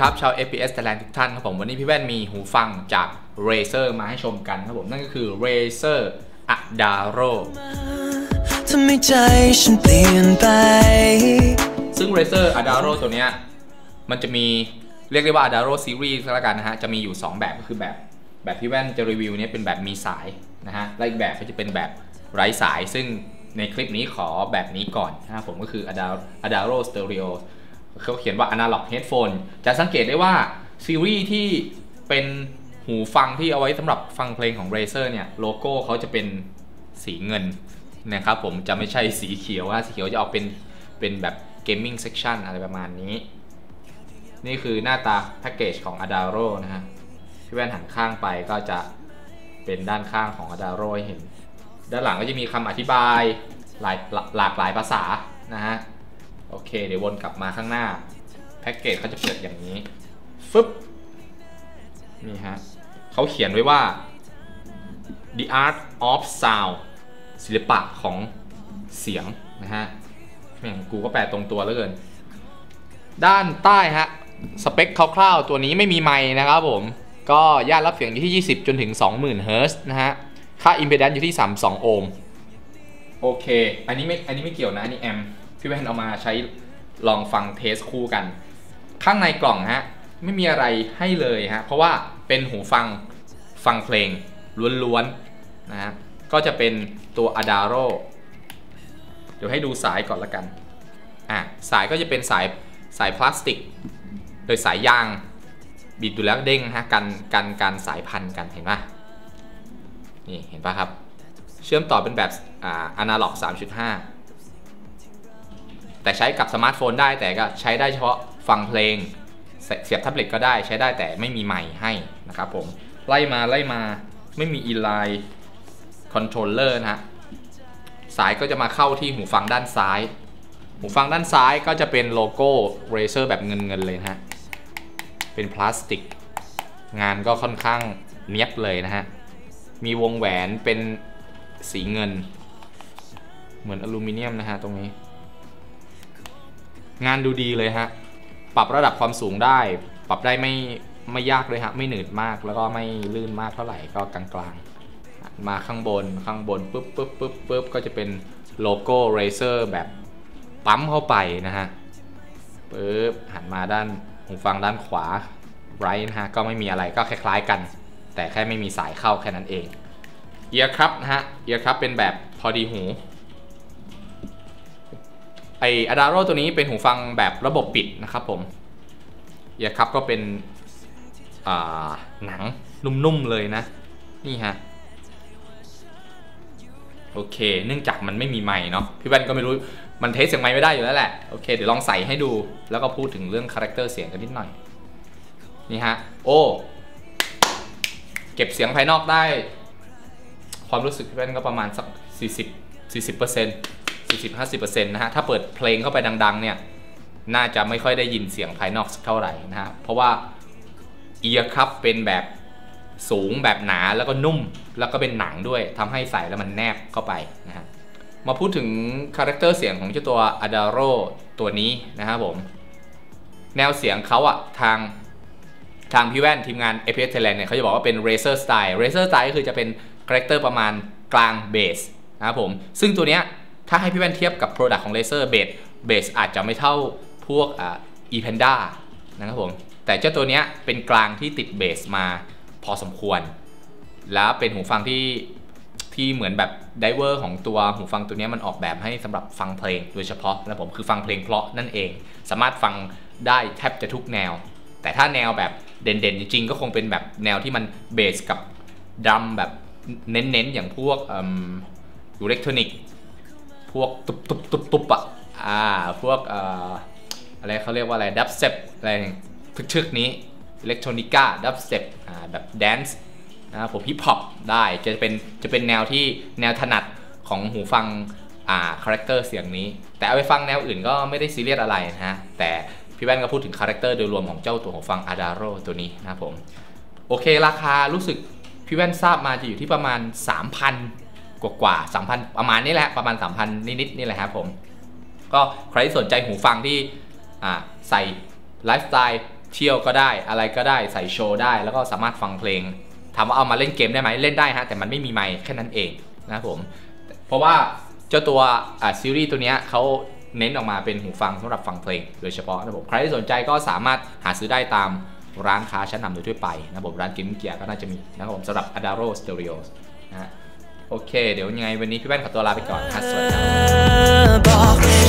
ครับชาว FPS Thailand ทุกท่านครับผมวันนี้พี่แว่นมีหูฟังจาก Razer มาให้ชมกันครับผมนั่นก็คือ Razer Adaro ทำให้ใจฉันเปลี่ยนไป ซึ่ง Razer Adaro ตัวเนี้ยมันจะมีเรียกได้ว่า Adaro Series ก็แล้วกันนะฮะ จะมีอยู่ 2 แบบก็คือแบบแบบที่แว่นจะรีวิวเนี้ยเป็นแบบมีสายนะฮะและอีกแบบก็จะเป็นแบบไร้สาย ซึ่งในคลิปนี้ขอแบบนี้ก่อนนะครับผมก็คือ Adaro Adaro Stereo เขาเขียนว่า Analog Headphone จะสังเกตได้ว่าซีรีส์ที่เป็นหูฟังที่เอาไว้สำหรับฟังเพลงของ Razer เนี่ยโลโก้เขาจะเป็นสีเงินนะครับผมจะไม่ใช่สีเขียวว่าสีเขียวจะออกเป็นเป็นแบบ Gaming Section อะไรประมาณนี้ นี่คือหน้าตาแพ็กเกจของ Adaro นะฮะพี่แว่นหันข้างไปก็จะเป็นด้านข้างของ Adaro ให้เห็น ด้านหลังก็จะมีคำอธิบายหลายหลากหลายภาษานะฮะ โอเค เดี๋ยววนกลับมาข้างหน้า แพ็กเกจเขาจะเปิดอย่างนี้ ฟึบ นี่ฮะเขาเขียนไว้ว่า the art of sound ศิลปะของเสียงนะฮะแม่งกูก็แปลตรงตัวแล้วเกิน ด้านใต้ฮะ สเปคคร่าวๆ ตัวนี้ไม่มีไมค์นะครับผม ก็ย่านรับเสียงอยู่ที่ 20 จนถึง 20,000 เฮิร์ตซ์นะฮะ ค่า impedance อยู่ที่ 32 โอห์ม โอเค อันนี้ไม่ อันนี้ไม่เกี่ยวนะ อันนี้แอม พี่แว่นเอามาใช้ลองฟังเทสคู่กัน ข้างในกล่องฮะไม่มีอะไรให้เลยฮะเพราะว่าเป็นหูฟังฟังเพลงล้วนๆนะฮะก็จะเป็นตัว Adaro เดี๋ยวให้ดูสายก่อนละกันอะสายก็จะเป็นสายสายพลาสติก โดยสายยางบิดดูแล้วเด้งฮะกันกันการสายพันกันเห็นปะนี่เห็นปะครับ เชื่อมต่อเป็นแบบอ่าอนาล็อก3.5 แต่ใช้กับสมาร์ทโฟนได้แต่ก็ใช้ได้เฉพาะฟังเพลง เสียบแท็บเล็ตก็ได้ใช้ได้แต่ไม่มีไมค์ให้นะครับผมไล่มาไล่มาไม่มีอีไลน์คอนโทรลเลอร์นะฮะสายก็จะมาเข้าที่หูฟังด้านซ้าย หูฟังด้านซ้ายก็จะเป็นโลโก้ Razer แบบเงินเงินๆเลยนะฮะ เป็นพลาสติก งานก็ค่อนข้างเนียบเลยนะฮะ มีวงแหวนเป็นสีเงิน เหมือนอลูมิเนียมนะฮะตรงนี้ งานดูดีเลยฮะ ปรับระดับความสูงได้ ปรับได้ไม่ไม่ยากเลยฮะ ไม่หนืดมากแล้วก็ไม่ลื่นมากเท่าไหร่ก็กลางๆ มาข้างบนข้างบนปุ๊บปุ๊บปุ๊บปุ๊บก็จะเป็นโลโก้ Razer แบบปั๊มเข้าไปนะฮะปุ๊บหันมาด้านหูฟังด้านขวาไรนะฮะ ก็ไม่มีอะไรก็คล้ายๆกัน แต่แค่ไม่มีสายเข้าแค่นั้นเองเอียร์ครับนะฮะเอียร์ครับเป็นแบบพอดีหู ไอ Adaro ตัวนี้เป็นหูฟังแบบระบบปิดนะครับผมเอียครับก็เป็นหนังนุ่มๆเลยนะ นี่ฮะโอเค เนื่องจากมันไม่มีไมค์เนาะ พี่แว่นก็ไม่รู้ มันเทสเสียงไมค์ไม่ได้อยู่แล้วแหละ โอเค เดี๋ยวลองใส่ให้ดู แล้วก็พูดถึงเรื่องคาแรคเตอร์เสียงกันนิดหน่อย นี่ฮะ โอ้ เก็บเสียงภายนอกได้ ความรู้สึกพี่แว่นก็ประมาณสัก 40 40% 40 50%นะฮะ ถ้าเปิดเพลงเข้าไปดัง ๆ เนี่ย น่าจะไม่ค่อยได้ยินเสียงภายนอกสักเท่าไหร่นะฮะ เพราะว่าเอียร์ครับเป็นแบบสูงแบบหนาแล้วก็นุ่มแล้วก็เป็นหนังด้วยทำให้ใส่แล้วมันแนบเข้าไปนะฮะ มาพูดถึงคาแรคเตอร์เสียงของเจ้าตัว Adaro ตัวนี้นะครับผม แนวเสียงเขาอะทางทางพี่แว่นทีมงาน APS Thailand เนี่ยเขาจะบอกว่าเป็น Razer Style Razer Style ก็คือจะเป็นคาแรคเตอร์ประมาณกลางเบสนะครับผม ซึ่งตัวเนี้ย ถ้าให้พี่แว่นเทียบกับ Product ของ Razer เบสเบสอาจจะไม่เท่าพวกอ่า ePanda นะครับผม แต่เจ้าตัวเนี้ยเป็นกลางที่ติดเบสมาพอสมควร แล้วเป็นหูฟังที่ที่เหมือนแบบไดเวอร์ของตัวหูฟังตัวนี้มันออกแบบให้สำหรับฟังเพลงโดยเฉพาะนะผมคือฟังเพลงเพราะนั่นเอง สามารถฟังได้แทบจะทุกแนว แต่ถ้าแนวแบบเด่นๆ จริงๆ ก็คงเป็นแบบแนวที่มันเบสกับดรัมแบบเน้นๆ อย่างพวกอิเล็กทรอนิก พวกตุบตุบตุบตุบอะอ่าพวกอะไรเขาเรียกว่าอะไรดับเซปอะไรทึกๆนี้อิเล็กทรอนิก้าดับเซปอ่าแบบแดนซ์นะผมฮิปฮอปได้จะเป็นจะเป็นแนวที่แนวถนัดของหูฟังอ่าคาแรคเตอร์เสียงนี้ แต่เอาไปฟังแนวอื่นก็ไม่ได้ซีเรียสอะไรนะฮะแต่พี่แว่นก็พูดถึงคาแรคเตอร์โดยรวมของเจ้าตัวหูฟัง Adaro ตัวนี้นะครับผม โอเคราคารู้สึกพี่แว่นทราบมาจะอยู่ที่ประมาณ 3,000 กว่ากว่า3,000ประมาณนี้แหละประมาณ 3,000 นิดๆนี่แหละครับผม ก็ใครที่สนใจหูฟังที่ใส่ไลฟ์สไตล์เที่ยวก็ได้อะไรก็ได้ใส่โชว์ได้ แล้วก็สามารถฟังเพลงถามว่าเอามาเล่นเกมได้ไหมเล่นได้ฮะแต่มันไม่มีไมค์แค่นั้นเองนะครับผม เพราะว่าเจ้าตัวซีรีส์ตัวนี้เขาเน้นออกมาเป็นหูฟังสำหรับฟังเพลงโดยเฉพาะนะครับผมใครที่สนใจก็สามารถหาซื้อได้ตามร้านค้าชั้นนำโดยทั่วไปนะครับผมร้านกิมเกียก็น่าจะมีนะครับผมสำหรับ Adaro Stereo นะฮะ โอเค เดี๋ยวยังไงวันนี้พี่แว่นขอตัวลาไปก่อนครับสวัสดีครับ